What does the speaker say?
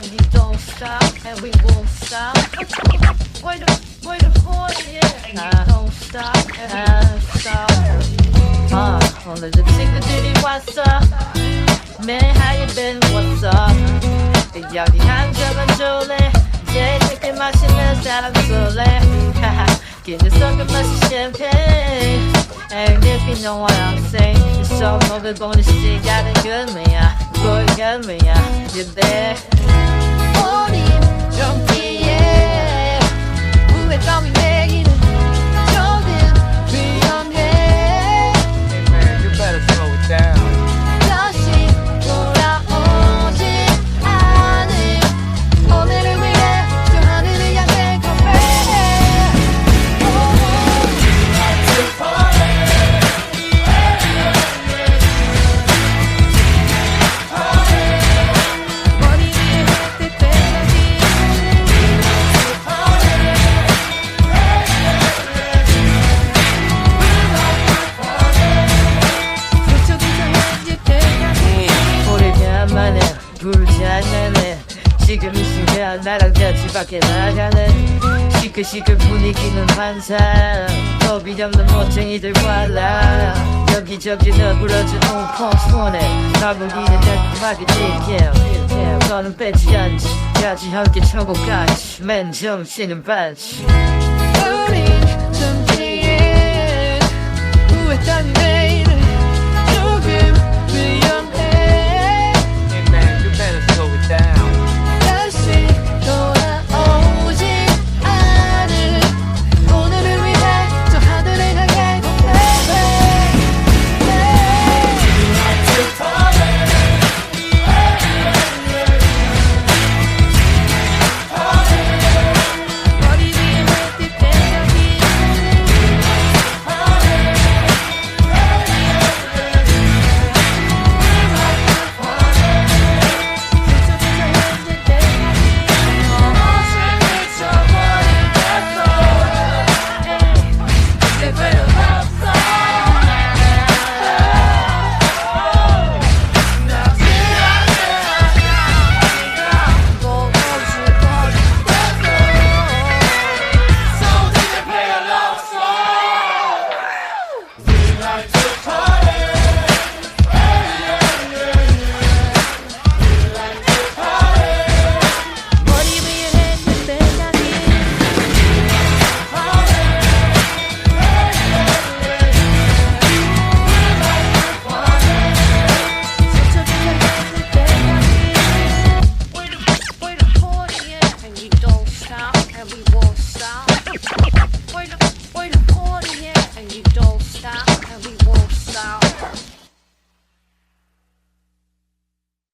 and we don't stop, and we won't stop. Wait the, wait the point, yeah. And we don't stop, and stop. 아, 오늘도 친구들이 왔어. Man, how you been? What's up? 여기 한 잔만 줄래? 이제 늦게 마시는 사람 술래? 하하, give me some 마시 champagne. And if you know what I'm saying, it's so over bonus 시간은 금이야, 뭘 금이야, you're there. 나랑 같이 밖에 나가네 시끌시끌 분위기는 환상. 겁이 없는 멋쟁이들 관라. 여기저기 너부러진 웅펑스원에 나무기는 달콤하게 딜게 너는 빼지 않지 같이 함께 천국까지 맨 정신은 반치 we won't